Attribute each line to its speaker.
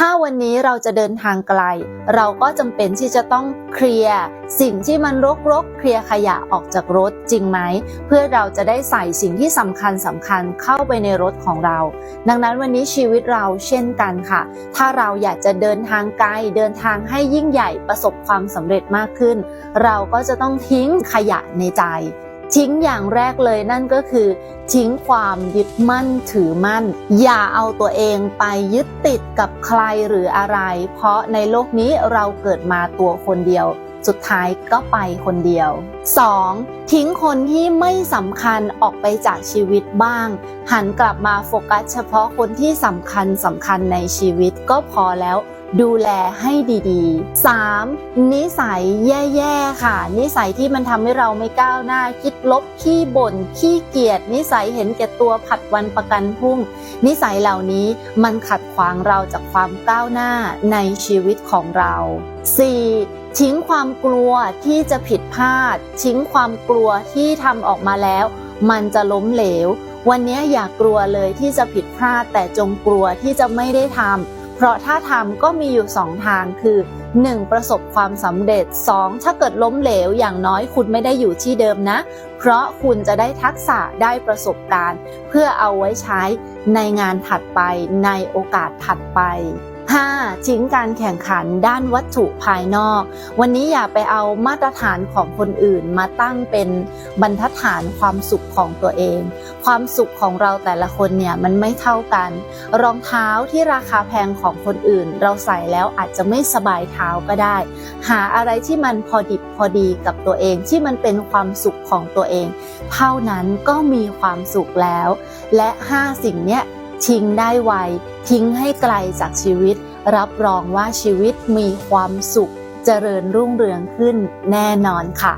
Speaker 1: ถ้าวันนี้เราจะเดินทางไกล เราก็จำเป็นที่จะต้องเคลียร์สิ่งที่มันรกๆ เคลียร์ขยะออกจากรถจริงไหม เพื่อเราจะได้ใส่สิ่งที่สำคัญสำคัญเข้าไปในรถของเรา ดังนั้นวันนี้ชีวิตเราเช่นกันค่ะ ถ้าเราอยากจะเดินทางไกล เดินทางให้ยิ่งใหญ่ประสบความสำเร็จมากขึ้น เราก็จะต้องทิ้งขยะในใจ ทิ้งอย่างแรกเลยนั่นก็คือทิ้งความยึดมั่นถือมั่น อย่าเอาตัวเองไปยึดติดกับใครหรืออะไร เพราะในโลกนี้เราเกิดมาตัวคนเดียว สุดท้ายก็ไปคนเดียว 2. ทิ้งคนที่ไม่สำคัญออกไปจากชีวิตบ้าง หันกลับมาโฟกัสเฉพาะคนที่สำคัญสำคัญในชีวิตก็พอแล้ว ดูแลให้ดีๆ 3. นิสัยแย่ๆค่ะ นิสัยที่มันทำให้เราไม่ก้าวหน้า คิดลบขี้บ่นขี้เกียจนิสัยเห็นแก่ตัวผัดวันประกันพรุ่ง นิสัยเหล่านี้มันขัดขวางเราจากความก้าวหน้าในชีวิตของเรา 4. ทิ้งความกลัวที่จะผิดพลาด ทิ้งความกลัวที่ทำออกมาแล้ว มันจะล้มเหลว วันนี้อย่ากลัวเลยที่จะผิดพลาดแต่จงกลัวที่จะไม่ได้ทำ เพราะถ้าทำก็มีอยู่สองทางคือ 1. ประสบความสำเร็จ 2. ถ้าเกิดล้มเหลวอย่างน้อยคุณไม่ได้อยู่ที่เดิมนะ เพราะคุณจะได้ทักษะได้ประสบการณ์ เพื่อเอาไว้ใช้ในงานถัดไปในโอกาสถัดไป 5. ทิ้งการแข่งขันด้านวัตถุภายนอก วันนี้อย่าไปเอามาตรฐานของคนอื่นมาตั้งเป็นบรรทัดฐานความสุขของตัวเอง ความสุขของเราแต่ละคนเนี่ยมันไม่เท่ากัน รองเท้าที่ราคาแพงของคนอื่น เราใส่แล้วอาจจะไม่สบายเท้าก็ได้ หาอะไรที่มันพอดิบพอดีกับตัวเองที่มันเป็นความสุขของตัวเอง เท่านั้นก็มีความสุขแล้ว และ 5 สิ่งเนี้ย ทิ้งได้ไว ทิ้งให้ไกลจากชีวิต รับรองว่าชีวิตมีความสุข เจริญรุ่งเรืองขึ้นแน่นอนค่ะ